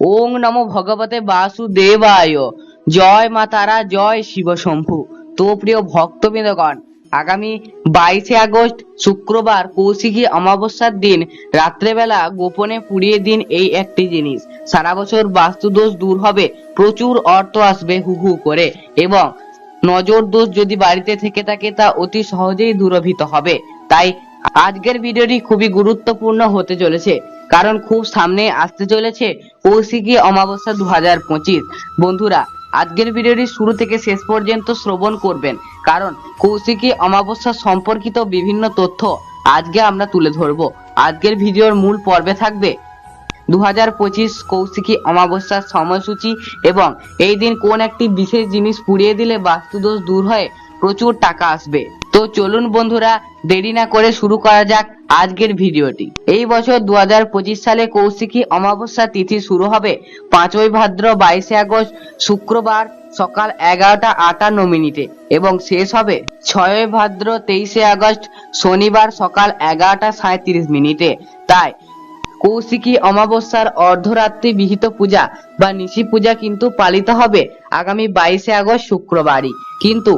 ওং নমো ভগবতে বাসুদেবায়। জয় মা তারা, জয় শিব শম্ভু। তো প্রিয় ভক্তবৃন্দগণ, আগামী বাইশে আগস্ট, শুক্রবার কৌশিকী অমাবস্যার দিন, রাত্রেবেলা গোপনে পুড়িয়ে দিন এই একটি জিনিস। সারা বছর বাস্তুদোষ দূর হবে, প্রচুর অর্থ আসবে হু হু করে এবং নজর দোষ যদি বাড়িতে থেকে থাকে তা অতি সহজেই দূরভূত হবে। তাই আজকের ভিডিওটি খুবই গুরুত্বপূর্ণ হতে চলেছে। কারণ খুব সামনে আসতে চলেছে কৌশিকী অমাবস্যা দু হাজার পঁচিশ। বন্ধুরা, আজকের ভিডিওটি শুরু থেকে শেষ পর্যন্ত শ্রবণ করবেন, কারণ কৌশিকী অমাবস্যা সম্পর্কিত বিভিন্ন তথ্য আজকে আমরা তুলে ধরবো। আজকের ভিডিওর মূল পর্বে থাকবে দু হাজার পঁচিশ কৌশিকী অমাবস্যার সময়সূচি এবং এই দিন কোন একটি বিশেষ জিনিস পুড়িয়ে দিলে বাস্তুদোষ দূর হয়ে প্রচুর টাকা আসবে। তো চলুন বন্ধুরা, দেরি না করে শুরু করা যাক আজকের ভিডিওটি। এই বছর দু হাজার পঁচিশ সালে কৌশিকী অমাবস্যা তিথি শুরু হবে পাঁচই ভাদ্র বাইশে আগস্ট শুক্রবার সকাল এগারোটা আটান্ন মিনিটে এবং শেষ হবে ছয়ই ভাদ্র তেইশে আগস্ট শনিবার সকাল এগারোটা সাঁত্রিশ মিনিটে। তাই কৌশিকী অমাবস্যার অর্ধরাত্রি বিহিত পূজা বা নিশি পূজা কিন্তু পালিত হবে আগামী বাইশে আগস্ট শুক্রবারই। কিন্তু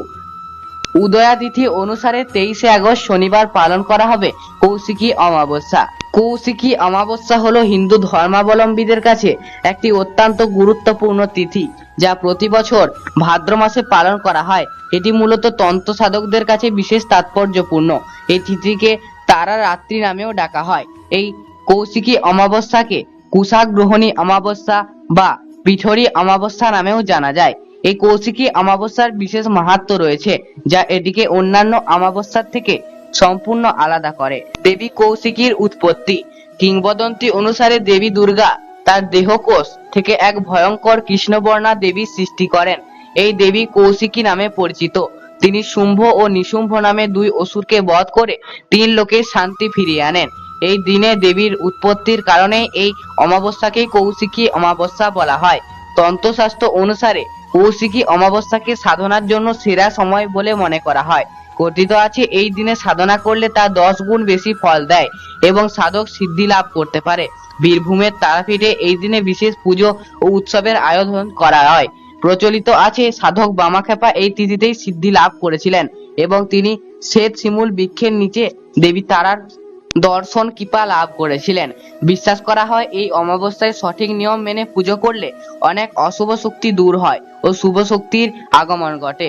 উদয়া তিথি অনুসারে তেইশে আগস্ট শনিবার পালন করা হবে কৌশিকী অমাবস্যা। কৌশিকী অমাবস্যা হলো হিন্দু ধর্মাবলম্বীদের কাছে একটি অত্যন্ত গুরুত্বপূর্ণ তিথি, যা প্রতি বছর ভাদ্র মাসে পালন করা হয়। এটি মূলত তন্ত্র সাধকদের কাছে বিশেষ তাৎপর্যপূর্ণ। এই তিথিকে তারা রাত্রি নামেও ডাকা হয়। এই কৌশিকী অমাবস্যাকে কুশাক গ্রহণী অমাবস্যা বা পিঠরি অমাবস্যা নামেও জানা যায়। এই কৌশিকী অমাবস্যার বিশেষ মাহাত্ম্য রয়েছে, যা এটিকে অন্যান্য অমাবস্যার থেকে সম্পূর্ণ আলাদা করে। দেবী কৌশিকীর উৎপত্তি। কিংবদন্তি অনুসারে দেবী দুর্গা তার দেহকোষ থেকে এক ভয়ঙ্কর কৃষ্ণবর্ণা দেবী সৃষ্টি করেন। এই দেবী কৌশিকী নামে পরিচিত। তিনি শুম্ভ ও নিশুম্ভ নামে দুই অসুরকে বধ করে তিন লোকের শান্তি ফিরিয়ে আনেন। এই দিনে দেবীর উৎপত্তির কারণে এই অমাবস্যাকে কৌশিকী অমাবস্যা বলা হয়। তন্ত্রশাস্ত্র অনুসারে কৌশিকী অমাবস্যাকে সাধনার জন্য সেরা সময় বলে মনে করা হয়। কথিত আছে, এই দিনে সাধনা করলে তা দশ গুণ বেশি ফল দেয় এবং সাধক সিদ্ধি লাভ করতে পারে। বীরভূমের তারাপীঠে এই দিনে বিশেষ পুজো ও উৎসবের আয়োজন করা হয়। প্রচলিত আছে, সাধক বামাখ্যাপা এই তিথিতেই সিদ্ধি লাভ করেছিলেন এবং তিনি শ্বেত শিমুল বৃক্ষের নিচে দেবী তারার দর্শন কৃপা লাভ করেছিলেন। বিশ্বাস করা হয়, এই অমাবস্যায় সঠিক নিয়ম মেনে পুজো করলে অনেক অশুভ শক্তি দূর হয় ও শুভ শক্তির আগমন ঘটে।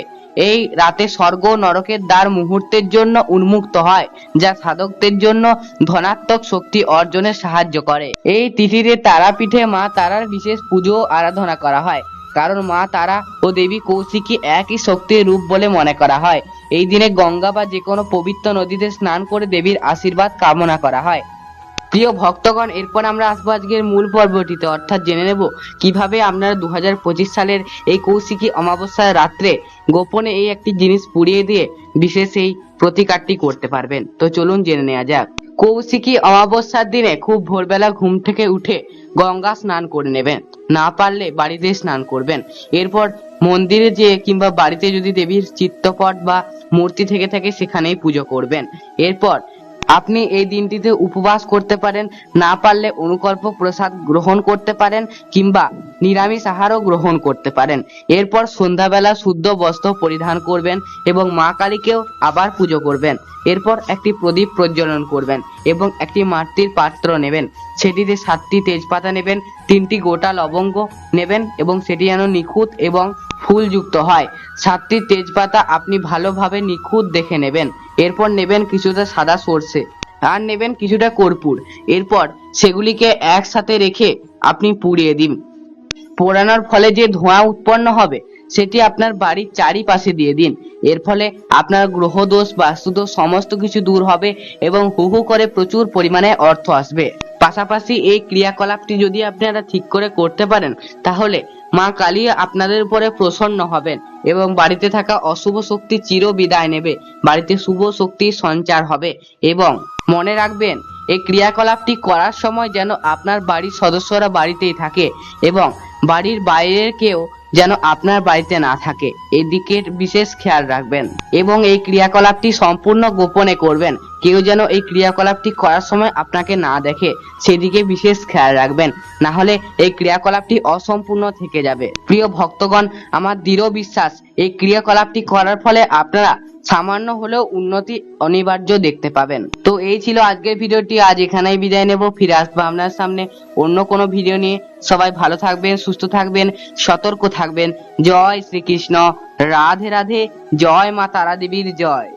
এই রাতে স্বর্গ নরকের দ্বার মুহূর্তের জন্য উন্মুক্ত হয়, যা সাধকদের জন্য ধনাত্মক শক্তি অর্জনে সাহায্য করে। এই তিথিতে তারাপীঠে মা তারার বিশেষ পুজো আরাধনা করা হয়। কারণ মা তারা ও দেবী কৌশিকী একই শক্তির রূপ বলে মনে করা হয়। এই দিনে গঙ্গা বা যে কোনো পবিত্র নদীতে স্নান করে দেবীর আশীর্বাদ কামনা করা হয়। প্রিয় ভক্তগণ, এরপর আমরা আসব আজকের মূল পর্বটিতে। অর্থাৎ জেনে নেব কীভাবে আপনারা দু পঁচিশ সালের এই কৌশিকী অমাবস্যার রাত্রে গোপনে এই একটি জিনিস পুড়িয়ে দিয়ে বিশেষ এই প্রতিকারটি করতে পারবেন। তো চলুন জেনে নেওয়া যাক। কৌশিকী অমাবস্যার দিনে খুব ভোরবেলা ঘুম থেকে উঠে গঙ্গা স্নান করে নেবেন। না পারলে বাড়িতে স্নান করবেন। এরপর মন্দিরে যেয়ে কিংবা বাড়িতে যদি দেবীর চিত্রপট বা মূর্তি থেকে থাকে সেখানেই পুজো করবেন। এরপর আপনি এই দিনটিতে উপবাস করতে পারেন, না পারলে অনুকল্প প্রসাদ গ্রহণ করতে পারেন কিংবা নিরামিষ আহারও গ্রহণ করতে পারেন। এরপর সন্ধ্যাবেলা শুদ্ধ বস্ত্র পরিধান করবেন এবং মা কালীকেও আবার পুজো করবেন। এরপর একটি প্রদীপ প্রজ্বলন করবেন এবং একটি মাটির পাত্র নেবেন। সেটিতে সাতটি তেজপাতা নেবেন, তিনটি গোটা লবঙ্গ নেবেন এবং সেটি যেন নিখুঁত এবং ফুলযুক্ত হয়। সাতটি তেজপাতা আপনি ভালোভাবে নিখুঁত দেখে নেবেন। এরপর নেবেন কিছুটা সাদা সর্ষে আর নেবেন কিছুটা কর্পূর। এরপর সেগুলিকে একসাথে রেখে আপনি পুড়িয়ে দিন। পোড়ানোর ফলে যে ধোঁয়া উৎপন্ন হবে, সেটি আপনার বাড়ির চারিপাশে দিয়ে দিন। এর ফলে আপনার গ্রহদোষ, বাস্তুদোষ সমস্ত কিছু দূর হবে এবং হু হু করে প্রচুর পরিমাণে অর্থ আসবে। পাশাপাশি এই ক্রিয়াকলাপটি যদি আপনারা ঠিক করে করতে পারেন, তাহলে মা কালী আপনাদের উপরে প্রসন্ন হবেন এবং বাড়িতে থাকা অশুভ শক্তি চির বিদায় নেবে। বাড়িতে শুভ শক্তির সঞ্চার হবে এবং মনে রাখবেন, এই ক্রিয়াকলাপটি করার সময় যেন আপনার বাড়ির সদস্যরা বাড়িতেই থাকে এবং বাড়ির বাইরের কেউ যেন আপনার বাড়িতে না থাকে। এদিকের বিশেষ খেয়াল রাখবেন এবং এই ক্রিয়াকলাপটি সম্পূর্ণ গোপনে করবেন। কেউ যেন এই ক্রিয়াকলাপটি করার সময় আপনাকে না দেখে সেদিকে বিশেষ খেয়াল রাখবেন। না হলে এই ক্রিয়াকলাপটি অসম্পূর্ণ থেকে যাবে। প্রিয় ভক্তগণ, আমার দৃঢ় বিশ্বাস, এই ক্রিয়াকলাপটি করার ফলে আপনারা সামান্য হলেও উন্নতি অনিবার্য দেখতে পাবেন। তো এই ছিল আজকের ভিডিওটি। আজ এখানেই বিদায় নেব। ফিরে আসব আপনার সামনে অন্য কোনো ভিডিও নিয়ে। সবাই ভালো থাকবেন, সুস্থ থাকবেন, সতর্ক থাকবেন। জয় শ্রীকৃষ্ণ। রাধে রাধে। জয় মা তারা দেবীর জয়।